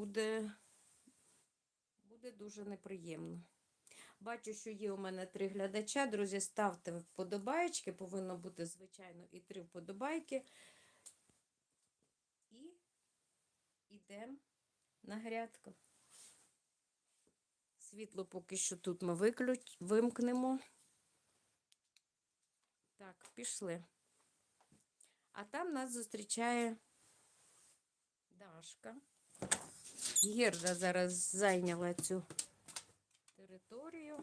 буде, буде дуже неприємно. Бачу, що є у мене три глядача. Друзі, ставте вподобайки. Повинно бути, звичайно, і три вподобайки. І йдемо на грядку. Світло поки що тут ми виключ... вимкнемо. Так, пішли. А там нас зустрічає Дашка. Гірда зараз зайняла цю територію.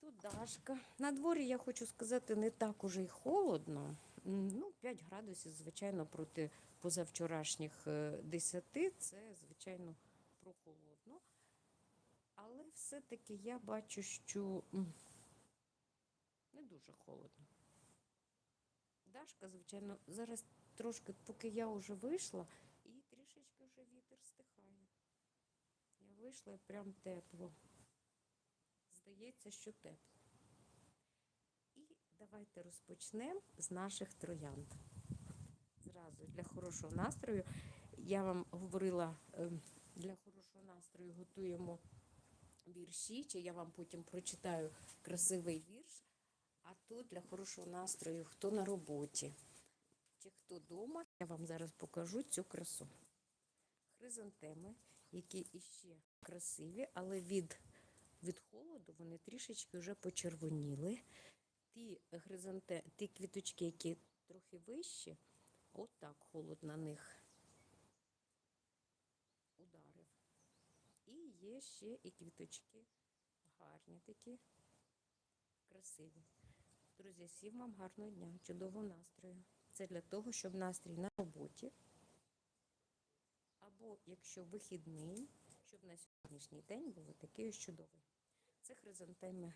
Тут Дашка. На дворі, я хочу сказати, не так уже й холодно. Ну, 5 градусів, звичайно, проти позавчорашніх е, 10. Це, звичайно, прохолодно. Але все-таки я бачу, що не дуже холодно. Дашка, звичайно, зараз трошки, поки я вже вийшла, і трішечки вже вітер стихає. Я вийшла і прям тепло. Здається, що тепло. І давайте розпочнемо з наших троянд. Зразу для хорошого настрою. Я вам говорила, ем, для хорошого настрою готуємо вірші, чи я вам потім прочитаю красивий вірш. А тут для хорошого настрою, хто на роботі, чи хто вдома, я вам зараз покажу цю красу. Хризантеми, які іще красиві, але від, від холоду вони трішечки вже почервоніли. Ті, хризанте, ті квіточки, які трохи вищі, отак холод на них ударив. І є ще і квіточки гарні такі, красиві. Друзі, всім вам гарного дня, чудового настрою. Це для того, щоб настрій на роботі. Або якщо вихідний, щоб на сьогоднішній день був такий чудовий. Це хризантеми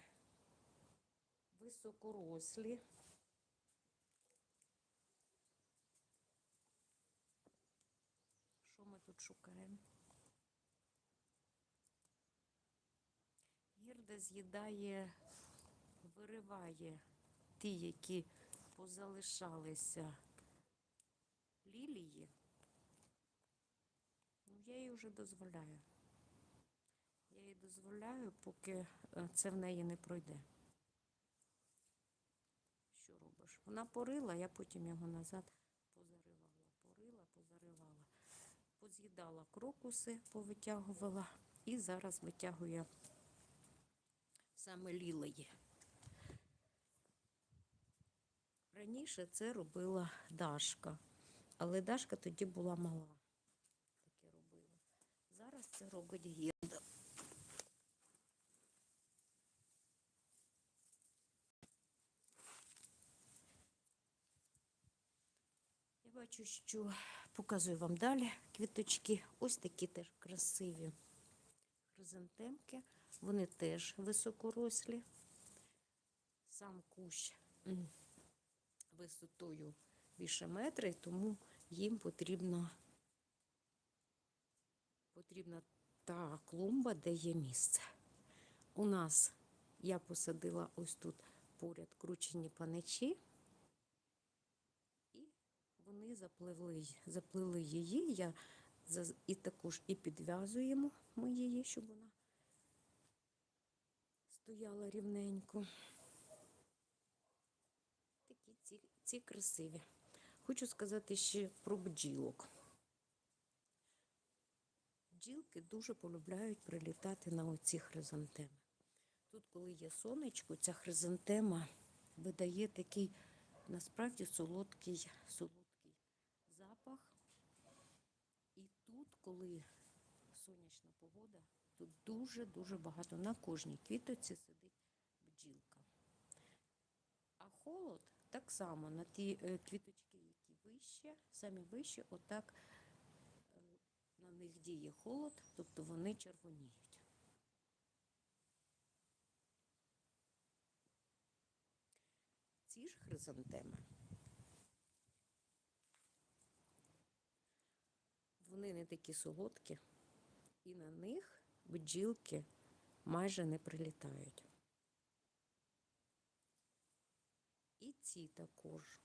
високорослі. Що ми тут шукаємо? Гірда з'їдає, вириває ті, які позалишалися лілії. Ну, я їй вже дозволяю. Я їй дозволяю, поки е, це в неї не пройде. Що робиш? Вона порила, я потім його назад позаривала. Порила, позаривала. Поз'їдала крокуси, повитягувала і зараз витягує саме лілії. Раніше це робила Дашка, але Дашка тоді була мала. Таке робила. Зараз це робить гірда. Я бачу, що показую вам далі квіточки. Ось такі теж красиві хризантемки. Вони теж високорослі. Сам кущ висотою більше метра, і тому їм потрібна, потрібна та клумба, де є місце. У нас я посадила ось тут поряд кручені паничі, і вони запливли, заплили її. Я і також і підв'язуємо ми її, щоб вона стояла рівненько. Ці, ці красиві. Хочу сказати ще про бджілок. Бджілки дуже полюбляють прилітати на оці хризантеми. Тут, коли є сонечко, ця хризантема видає такий насправді солодкий, солодкий запах. І тут, коли сонячна погода, тут дуже-дуже багато на кожній квіточці сидить бджілка. А холод так само на ті е, квіточки, які вище, самі вище, отак е, на них діє холод, тобто вони червоніють. Ці ж хризантеми. Вони не такі солодкі, і на них бджілки майже не прилітають. І ці також.